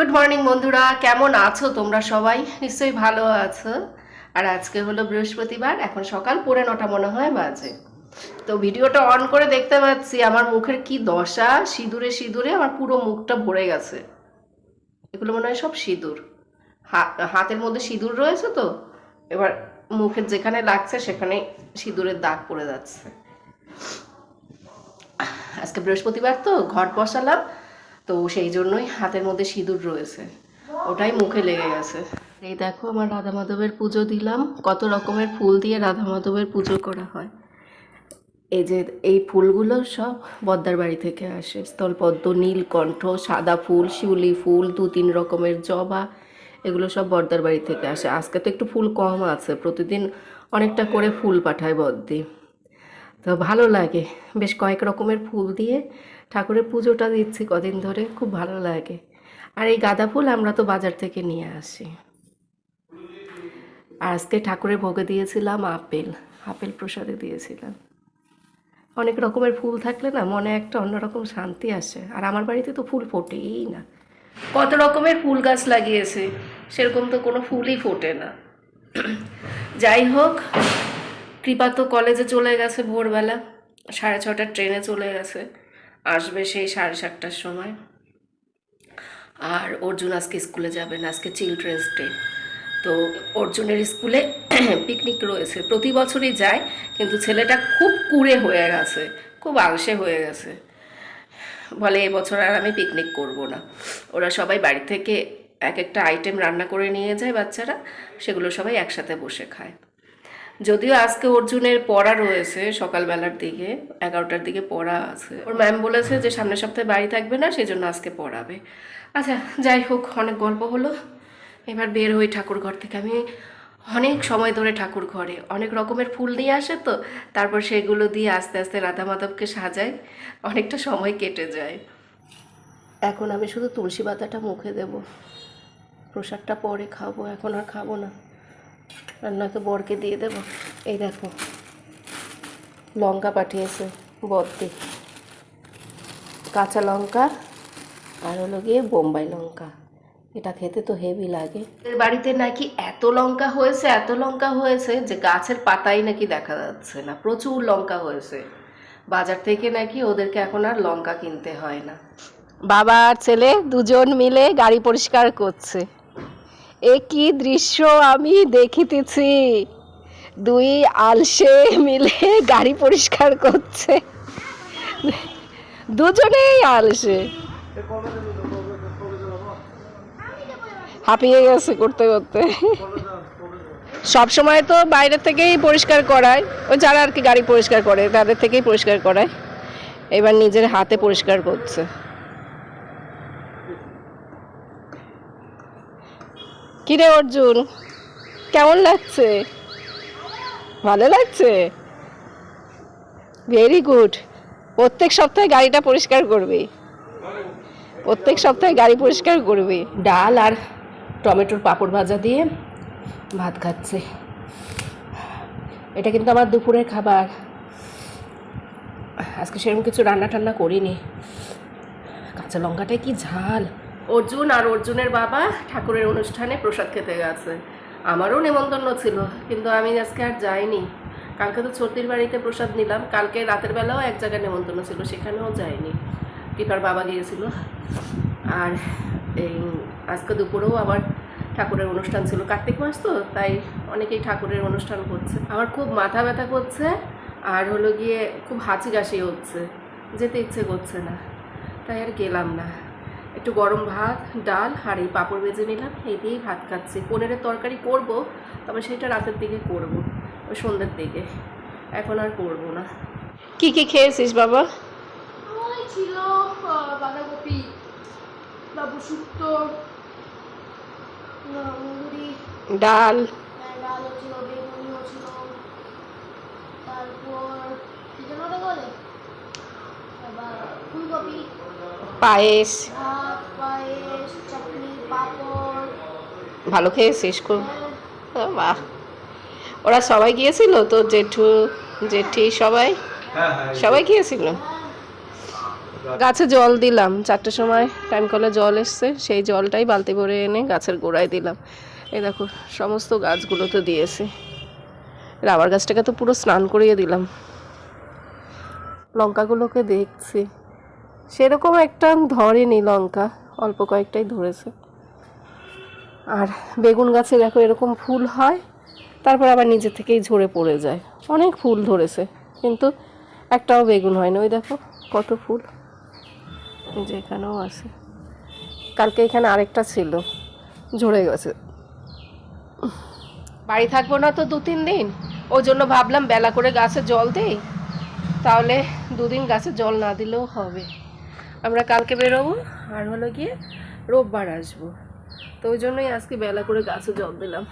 Good morning বন্ধুরা। কেমন আছো তোমরা সবাই? নিশ্চয়ই ভালো আছো। আর আজকে হলো বৃহস্পতিবার, এখন সকাল পৌনে নটা মনে হয় বাজে। তো ভিডিওটা অন করে দেখতে পাচ্ছি, আমার মুখের কি দশা? সিঁদুরে সিঁদুরে আমার পুরো মুখটা ভরে গেছে। এগুলো মনে হয় সব সিঁদুর। হাতের মধ্যে সিঁদুর রয়েছে তো? এবার মুখের যেখানে লাগছে, সেখানে সিঁদুরের দাগ পড়ে যাচ্ছে। আজকে বৃহস্পতিবার তো, ঘর বসালাম। তো সেই জন্যই হাতের মধ্যে সিঁদুর রয়েছে। ওটাই মুখে লেগে গেছে। এই দেখো, আমার রাধা মাধবের পুজো দিলাম। কত রকমের ফুল দিয়ে রাধা মাধবের পুজো করা হয়। এই যে, এই ফুলগুলো সব বদ্দার বাড়ি থেকে আসে। স্থলপদ্ম, নীলকণ্ঠ, সাদা ফুল, শিউলি ফুল, দু তিন রকমের জবা, এগুলো সব বর্দার বাড়ি থেকে আসে। আজকে তো একটু ফুল কম আছে। প্রতিদিন অনেকটা করে ফুল পাঠায় বদ্দি। তো ভালো লাগে। বেশ কয়েক রকমের ফুল দিয়ে ঠাকুরের পুজোটা দিচ্ছি কদিন ধরে, খুব ভালো লাগে। আর এই গাঁদা ফুল আমরা তো বাজার থেকে নিয়ে আসি। আর আজকে ঠাকুরের ভোগে দিয়েছিলাম আপেল আপেল প্রসাদে দিয়েছিলাম। অনেক রকমের ফুল থাকলে না মনে একটা অন্যরকম শান্তি আসে। আর আমার বাড়িতে তো ফুল ফোটেই না। কত রকমের ফুল গাছ লাগিয়েছে, সেরকম তো কোনো ফুলই ফোটে না। যাই হোক, কৃপা তো কলেজে চলে গেছে ভোরবেলা, সাড়ে ছটার ট্রেনে চলে গেছে। আসবে সেই সাড়ে সাতটার সময়। আর অর্জুন আজকে স্কুলে যাবে না, আজকে চিলড্রেন্স ডে তো অর্জুনের স্কুলে পিকনিক রয়েছে। প্রতি বছরই যায়, কিন্তু ছেলেটা খুব কুড়ে হয়ে গেছে, খুব আলসে হয়ে গেছে। বলে এবছর আর আমি পিকনিক করব না। ওরা সবাই বাড়ি থেকে এক একটা আইটেম রান্না করে নিয়ে যায় বাচ্চারা, সেগুলো সবাই একসাথে বসে খায়। যদিও আজকে অর্জুনের পড়া রয়েছে সকালবেলার দিকে, এগারোটার দিকে পড়া আছে। ওর ম্যাম বলেছে যে সামনের সপ্তাহে বাড়ি থাকবে না সেই জন্য আজকে পড়াবে। আচ্ছা যাই হোক, অনেক গল্প হলো। এবার বের হই ঠাকুর ঘর থেকে। আমি অনেক সময় ধরে ঠাকুর ঘরে, অনেক রকমের ফুল নিয়ে আসে তো, তারপর সেগুলো দিয়ে আস্তে আস্তে রাধা মাধবকে সাজাই। অনেকটা সময় কেটে যায়। এখন আমি শুধু তুলসী পাতাটা মুখে দেব। প্রসাদটা পরে খাব, এখন আর খাব না। রান্নাকে বরকে দিয়ে দেব। এই দেখো, লঙ্কা পাঠিয়েছে বদ্দি কাঁচা লঙ্কা আর হলো গিয়ে বোম্বাই লঙ্কা। এটা খেতে তো হেভি লাগে। বাড়িতে নাকি এত লঙ্কা হয়েছে, এত লঙ্কা হয়েছে যে গাছের পাতাই নাকি দেখা যাচ্ছে না। প্রচুর লঙ্কা হয়েছে। বাজার থেকে নাকি ওদেরকে এখন আর লঙ্কা কিনতে হয় না। বাবা আর ছেলে দুজন মিলে গাড়ি পরিষ্কার করছে। এ কি দৃশ্য আমি দেখিতেছি। দুই আলসে মিলে গাড়ি পরিষ্কার করছে। দুজনেই আলসে। হাঁপিয়ে গেছে করতে করতে। সব সময় তো বাইরে থেকেই পরিষ্কার করায়। ও যারা আর কি গাড়ি পরিষ্কার করে, তাদের থেকেই পরিষ্কার করায়। এবার নিজের হাতে পরিষ্কার করছে। কিরে অর্জুন? কেমন লাগছে? ভালো লাগছে? ভেরি গুড প্রত্যেক সপ্তাহে গাড়িটা পরিষ্কার করবি। প্রত্যেক সপ্তাহে গাড়ি পরিষ্কার করবি। ডাল আর টমেটোর পাঁপড় ভাজা দিয়ে ভাত খাচ্ছে। এটা কিন্তু আমার দুপুরের খাবার। আজকে সেরকম কিছু রান্না টান্না করিনি। কাঁচা লঙ্কাটায় কি ঝাল? অর্জুন আর অর্জুনের বাবা ঠাকুরের অনুষ্ঠানে প্রসাদ খেতে গেছে। আমারও নেমন্তন্ন ছিল, কিন্তু আমি আজকে আর যাইনি। কালকে তো ছর্তির বাড়িতে প্রসাদ নিলাম, কালকে রাতের বেলাও এক জায়গায় নেমন্তন্ন ছিল, সেখানেও যাইনি। কৃপার বাবা গিয়েছিল। আর এই আজকে দুপুরেও আবার ঠাকুরের অনুষ্ঠান ছিল। কার্তিক মাস তো, তাই অনেকেই ঠাকুরের অনুষ্ঠান করছে। আমার খুব মাথা ব্যথা করছে, আর হলো গিয়ে খুব হাঁচি কাশি হচ্ছে, যেতে ইচ্ছে করছে না। তাই আর গেলাম না। একটু গরম ভাত ডাল আর এই পাঁপড় ভেজে নিলাম। এই দিয়েই ভাত খাচ্ছি। পনিরের তরকারি করব তবে সেটা রাতের দিকে করব ওই সন্ধ্যের দিকে। এখন আর করব না। কি কি খেয়েছিস বাবা? ছিল বাঁধাকপি বাবু শুক্তো ডাল। ডালও ছিল বেগুনিও ছিল। তারপর কি যেন বলে? ফুলকপি পায়েস। পায়েস চাটনি পাঁপড়। ভালো খেয়েছিস খুব হ্যাঁ, বাহ। ওরা সবাই গিয়েছিল? তো জেঠু জেঠি সবাই? হ্যাঁ হ্যাঁ সবাই গিয়েছিল। গাছে জল দিলাম। চারটের সময় টাইম কলে জল এসছে। সেই জলটাই বালতি ভরে এনে গাছের গোড়ায় দিলাম। এই দেখো সমস্ত গাছগুলো তো দিয়েছি। রাবার গাছটাকে তো পুরো স্নান করিয়ে দিলাম। লঙ্কাগুলোকে দেখছি। সেরকম একটা ধরেনি লঙ্কা, অল্প কয়েকটাই ধরেছে। আর বেগুন গাছে দেখো এরকম ফুল হয়, তারপর আবার নিজে থেকেই ঝরে পড়ে যায়। অনেক ফুল ধরেছে, কিন্তু একটাও বেগুন হয় না ওই দেখো কত ফুল। যে এখানেও আছে। কালকে এখানে আরেকটা ছিল, ঝরে গেছে। বাড়ি থাকব না তো দু তিন দিন? ওই জন্য ভাবলাম বেলা করে গাছে জল দেই। তাহলে দুদিন গাছে জল না দিলেও হবে। আমরা কালকে বেরোবো আর হলো গিয়ে রোববার আসব। তো ওই জন্যই আজকে বেলা করে গাছে জল দিলাম।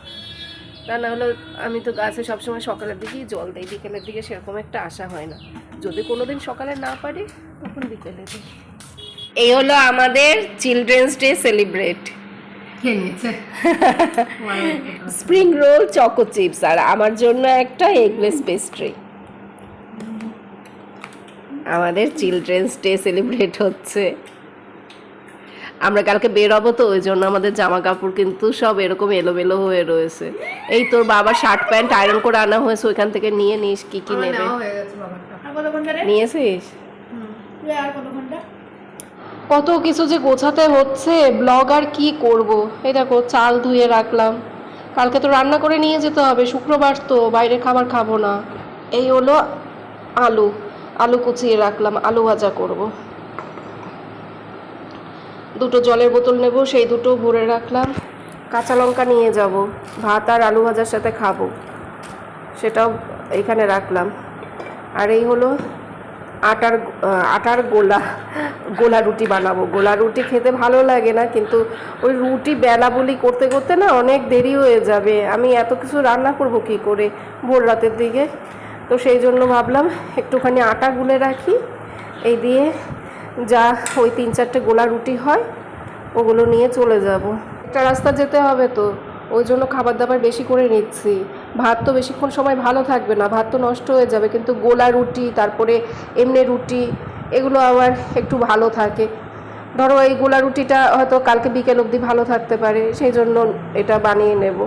তা না হলে আমি তো গাছে সবসময় সকালের দিকেই জল দিই বিকেলের দিকে সেরকম একটা আশা হয় না। যদি কোনো দিন সকালে না পারি তখন বিকেলে দিই। এই হলো আমাদের children's day celebrate. Spring roll choco chips আর আমার জন্য একটা এগলেস পেস্ট্রি আমাদের চিলড্রেন্স ডে সেলিব্রেট হচ্ছে। আমরা কালকে বেরোবো তো ওই জন্য আমাদের জামা কাপড় কিন্তু সব এরকম এলোমেলো হয়ে রয়েছে। এই তোর বাবার শার্ট প্যান্ট আয়রন করে আনা হয়েছে ওইখান থেকে নিয়ে নিস কি কি নেবে? হয়ে নিয়েছিস? কত কিছু যে গোছাতে হচ্ছে ব্লগ আর কি করব? এই দেখো চাল ধুয়ে রাখলাম। কালকে তো রান্না করে নিয়ে যেতে হবে শুক্রবার তো বাইরে খাবার খাব না। এই হলো আলু। আলু কুচিয়ে রাখলাম, আলু ভাজা করব। দুটো জলের বোতল নেব, সেই দুটো ভরে রাখলাম। কাঁচা লঙ্কা নিয়ে যাব, ভাত আর আলু ভাজার সাথে খাব, সেটাও এখানে রাখলাম। আর এই হলো আটার আটার গোলা গোলা রুটি বানাবো। গোলা রুটি খেতে ভালো লাগে না, কিন্তু ওই রুটি বেলা বলি করতে করতে না অনেক দেরি হয়ে যাবে। আমি এত কিছু রান্না করব কি করে? ভোর রাতের দিকে তো সেই জন্য ভাবলাম একটুখানি আটা গুলে রাখি। এই দিয়ে যা ওই তিন চারটে গোলা রুটি হয়, ওগুলো নিয়ে চলে যাব। একটা রাস্তা যেতে হবে তো, ওই জন্য খাবার দাবার বেশি করে নিচ্ছি। ভাত তো বেশিক্ষণ সময় ভালো থাকবে না, ভাত তো নষ্ট হয়ে যাবে, কিন্তু গোলা রুটি, তারপরে এমনি রুটি, এগুলো আবার একটু ভালো থাকে। ধরো এই গোলা রুটিটা হয়তো কালকে বিকেল অবধি ভালো থাকতে পারে, সেই জন্য এটা বানিয়ে নেব।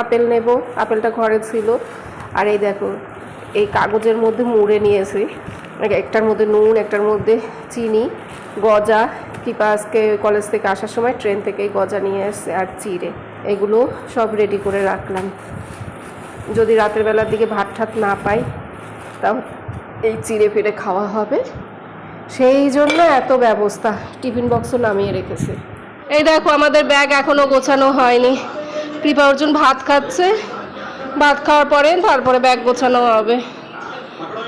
আপেল নেব, আপেলটা ঘরে ছিল। আর এই দেখো, এই কাগজের মধ্যে মুড়ে নিয়েছি। একটার মধ্যে নুন, একটার মধ্যে চিনি, গজা, কিপা আজকে কলেজ থেকে আসার সময় ট্রেন থেকেই গজা নিয়ে এসছে আর চিড়ে। এগুলো সব রেডি করে রাখলাম। যদি রাতের বেলার দিকে ভাত ঠাত না পাই, তাও এই চিড়ে ফিরে খাওয়া হবে। সেই জন্য এত ব্যবস্থা, টিফিন বক্সও নামিয়ে রেখেছে। এই দেখো, আমাদের ব্যাগ এখনও গোছানো হয়নি। কৃপা অর্জুন ভাত খাচ্ছে। ভাত খাওয়ার পরে তারপরে ব্যাগ গোছানো হবে।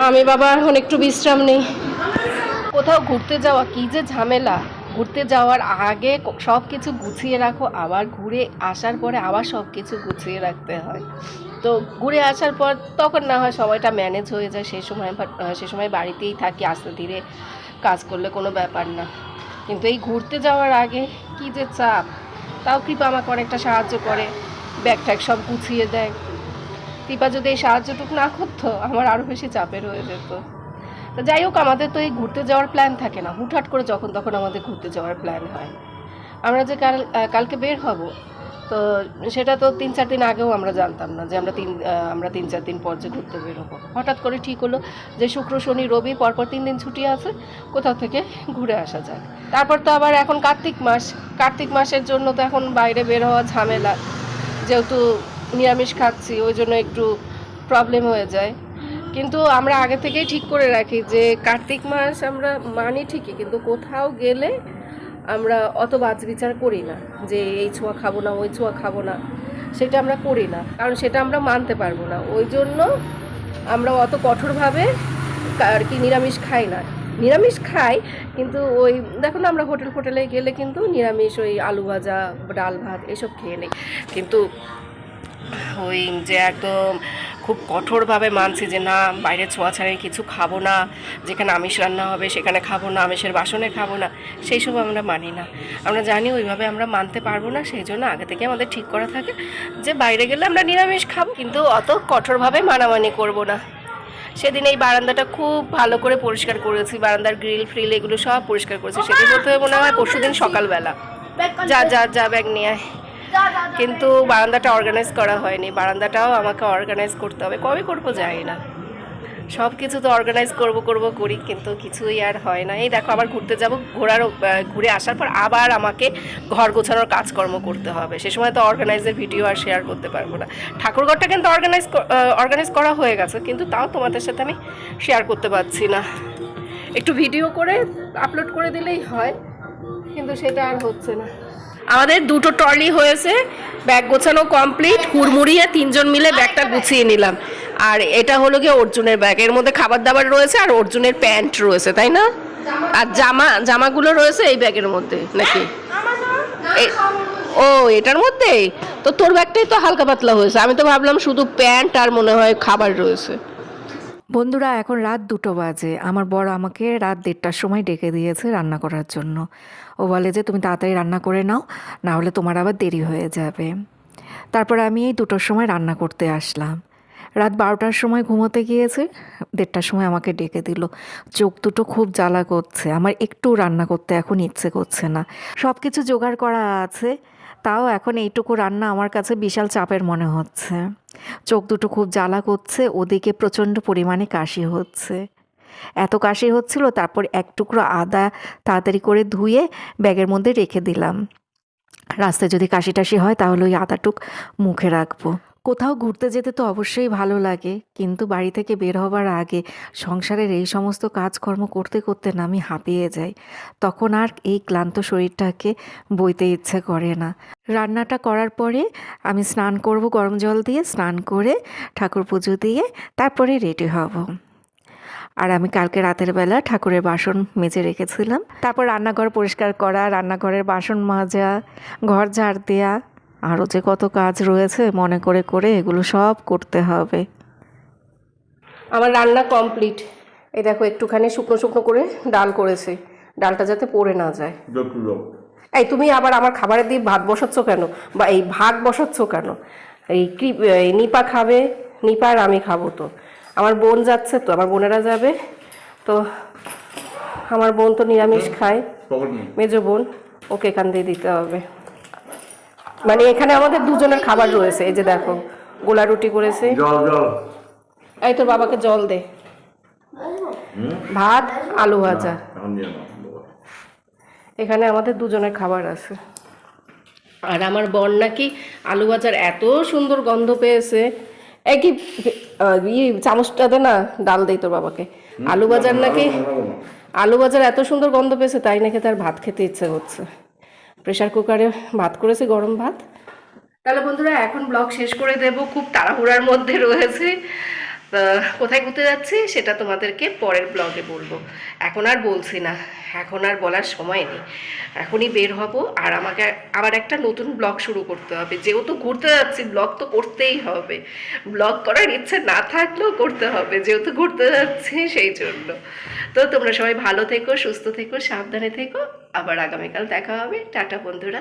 আমি বাবা এখন একটু বিশ্রাম নেই। কোথাও ঘুরতে যাওয়া কি যে ঝামেলা? ঘুরতে যাওয়ার আগে সব কিছু গুছিয়ে রাখো, আবার ঘুরে আসার পরে আবার সব কিছু গুছিয়ে রাখতে হয়। তো ঘুরে আসার পর তখন না হয় সময়টা ম্যানেজ হয়ে যায় সেই সময় সে সময় বাড়িতেই থাকি, আস্তে ধীরে কাজ করলে কোনো ব্যাপার না। কিন্তু এই ঘুরতে যাওয়ার আগে কি যে চাপ? তাও কৃপা আমাকে অনেকটা সাহায্য করে। ব্যাগ ট্যাগ সব গুছিয়ে দেয়। কৃপা যদি এই সাহায্যটুকু না করতো, আমার আরও বেশি চাপের হয়ে যেত। তো যাই হোক, আমাদের তো এই ঘুরতে যাওয়ার প্ল্যান থাকে না। হুটহাট করে যখন তখন আমাদের ঘুরতে যাওয়ার প্ল্যান হয়। আমরা যে কাল কালকে বের হব, তো সেটা তো তিন চার দিন আগেও আমরা জানতাম না যে আমরা তিন আমরা তিন চার দিন পর যে ঘুরতে বের হব হঠাৎ করে ঠিক হলো যে শুক্র, শনি, রবি পরপর তিন দিন ছুটি আছে, কোথাও থেকে ঘুরে আসা যায় তারপর তো আবার এখন কার্তিক মাস। কার্তিক মাসের জন্য তো এখন বাইরে বের হওয়া ঝামেলা। যেহেতু নিরামিষ খাচ্ছি, ওই জন্য একটু প্রবলেম হয়ে যায়। কিন্তু আমরা আগে থেকেই ঠিক করে রাখি যে কার্তিক মাস আমরা মানি ঠিকই, কিন্তু কোথাও গেলে আমরা অত বাজ বিচার করি না যে এই ছোঁয়া খাব না, ওই ছোঁয়া খাব না, সেটা আমরা করি না, কারণ সেটা আমরা মানতে পারব না। ওই জন্য আমরা অত কঠোরভাবে আর কি নিরামিষ খাই না। নিরামিষ খাই, কিন্তু ওই, দেখো না আমরা হোটেল ফোটেলে গেলে কিন্তু নিরামিষ, ওই আলু ভাজা, ডাল ভাত, এসব খেয়ে নেই। কিন্তু ওই যে একদম খুব কঠোরভাবে মানছি যে না, বাইরে ছোঁয়া ছাড়াই কিছু খাব না, যেখানে আমিষ রান্না হবে সেখানে খাব না, আমিষের বাসনে খাব না, সেই সব আমরা মানি না। আমরা জানি ওইভাবে আমরা মানতে পারব না, সেই জন্য আগে থেকে আমাদের ঠিক করা থাকে যে বাইরে গেলে আমরা নিরামিষ খাব, কিন্তু অত কঠোরভাবে মানামানি করব না। সেদিন এই বারান্দাটা খুব ভালো করে পরিষ্কার করেছি, বারান্দার গ্রিল, ফ্রিল এগুলো সব পরিষ্কার করেছি সেদিন বলতে মনে হয় পরশুদিন সকালবেলা। যা যা যা ব্যাগ নিয়ে আয়। কিন্তু বারান্দাটা অর্গানাইজ করা হয়নি। বারান্দাটাও আমাকে অর্গানাইজ করতে হবে। কবে করব জানি না। সব কিছু তো অর্গানাইজ করব করব, করি, কিন্তু কিছুই আর হয় না। এই দেখো, আবার ঘুরতে যাব। ঘোরার ঘুরে আসার পর আবার আমাকে ঘর গোছানোর কাজকর্ম করতে হবে। সে সময় তো অর্গানাইজের ভিডিও আর শেয়ার করতে পারব না। ঠাকুরঘরটা কিন্তু অর্গানাইজ অর্গানাইজ করা হয়ে গেছে, কিন্তু তাও তোমাদের সাথে আমি শেয়ার করতে পারছি না। একটু ভিডিও করে আপলোড করে দিলেই হয়, কিন্তু সেটা আর হচ্ছে না। আমাদের দুটো ট্রলি হয়েছে, ব্যাগ গোছানো কমপ্লিট হুড়মুড়িয়ে তিনজন মিলে ব্যাগটা গুছিয়ে নিলাম। আর এটা হলো গিয়ে অর্জুনের ব্যাগ, এর মধ্যে খাবার দাবার রয়েছে আর অর্জুনের প্যান্ট রয়েছে, তাই না? আর জামা, জামাগুলো রয়েছে এই ব্যাগের মধ্যে, নাকি? ও, এটার মধ্যে তো তোর ব্যাগটাই তো হালকা পাতলা হয়েছে, আমি তো ভাবলাম শুধু প্যান্ট আর মনে হয় খাবার রয়েছে। বন্ধুরা, এখন রাত দুটো বাজে। আমার বর আমাকে রাত দেড়টার সময় ডেকে দিয়েছে রান্না করার জন্য। ও বলে যে, তুমি তাড়াতাড়ি রান্না করে নাও না হলে তোমার আবার দেরি হয়ে যাবে। তারপর আমি এই দুটোর সময় রান্না করতে আসলাম। রাত বারোটার সময় ঘুমোতে গিয়েছে, দেড়টার সময় আমাকে ডেকে দিল। চোখ দুটো খুব জ্বালা করছে। আমার একটু রান্না করতে এখন ইচ্ছে করছে না। সব কিছু জোগাড় করা আছে, তাও এখন এইটুকু রান্না আমার কাছে বিশাল চাপের মনে হচ্ছে। চোখ দুটো খুব জ্বালা করছে, ওদিকে প্রচণ্ড পরিমাণে কাশি হচ্ছে। এত কাশি হচ্ছিল, তারপর এক টুকরো আদা তাড়াতাড়ি করে ধুয়ে ব্যাগের মধ্যে রেখে দিলাম। রাস্তায় যদি কাশি টাশি হয়, তাহলে ওই আদাটুক মুখে রাখব। কোথাও ঘুরতে যেতে তো অবশ্যই ভালো লাগে, কিন্তু বাড়ি থেকে বের হবার আগে সংসারের এই সমস্ত কাজকর্ম করতে করতে না আমি হাঁপিয়ে যাই। তখন আর এই ক্লান্ত শরীরটাকে বইতে ইচ্ছে করে না। রান্নাটা করার পরে আমি স্নান করব গরম জল দিয়ে, স্নান করে ঠাকুর পুজো দিয়ে তারপরে রেডি হব। আর আমি কালকে রাতের বেলা ঠাকুরের বাসন মেজে রেখেছিলাম। তারপর রান্নাঘর পরিষ্কার করা, রান্নাঘরের বাসন মাজা, ঘর ঝাড় দেওয়া আরও যে কত কাজ রয়েছে মনে করে করে এগুলো সব করতে হবে। আমার রান্না কমপ্লিট। এই দেখো একটুখানি শুকনো শুকনো করে ডাল করেছি। ডালটা যাতে পড়ে না যায়। এই তুমি আবার আমার খাবারের দিয়ে ভাত বসাচ্ছ কেন? বা এই ভাত বসাচ্ছ কেন? এই কি এই নিপা খাবে নিপা আর আমি খাব তো। আমার বোন যাচ্ছে তো আমার বোনেরা যাবে। তো আমার বোন তো নিরামিষ খায়। মেজো বোন ওকে এখান দিয়ে দিতে হবে। মানে এখানে আমাদের দুজনের খাবার রয়েছে এই যে দেখো গোলা রুটি করেছে। জল জল। এই তোর বাবাকে জল দে। ভাত আলু ভাজা। এখন আমাদের দুজনের খাবার আছে। আর আমার বর নাকি আলু ভাজার এত সুন্দর গন্ধ পেয়েছে। একই ইয়ে চামচটাতে না ডাল দেই তোর বাবাকে। আলু ভাজার নাকি আলু ভাজার এত সুন্দর গন্ধ পেয়েছে তাই নাকি তার ভাত খেতে ইচ্ছে হচ্ছে প্রেশার কুকারে ভাত করেছে, গরম ভাত। তাহলে বন্ধুরা, এখন ব্লগ শেষ করে দেব। খুব তাড়াহুড়ার মধ্যে রয়েছে। কোথায় ঘুরতে যাচ্ছি সেটা তোমাদেরকে পরের ব্লগে বলব। এখন আর বলছি না, এখন আর বলার সময় নেই। এখনই বের হব আর আমাকে আবার একটা নতুন ব্লগ শুরু করতে হবে। যেহেতু ঘুরতে যাচ্ছি, ব্লগ তো করতেই হবে। ব্লগ করার ইচ্ছে না থাকলেও করতে হবে, যেহেতু ঘুরতে যাচ্ছি সেই জন্য। তো তোমরা সবাই ভালো থেকো, সুস্থ থেকো, সাবধানে থেকো। আবার আগামীকাল দেখা হবে। টাটা বন্ধুরা।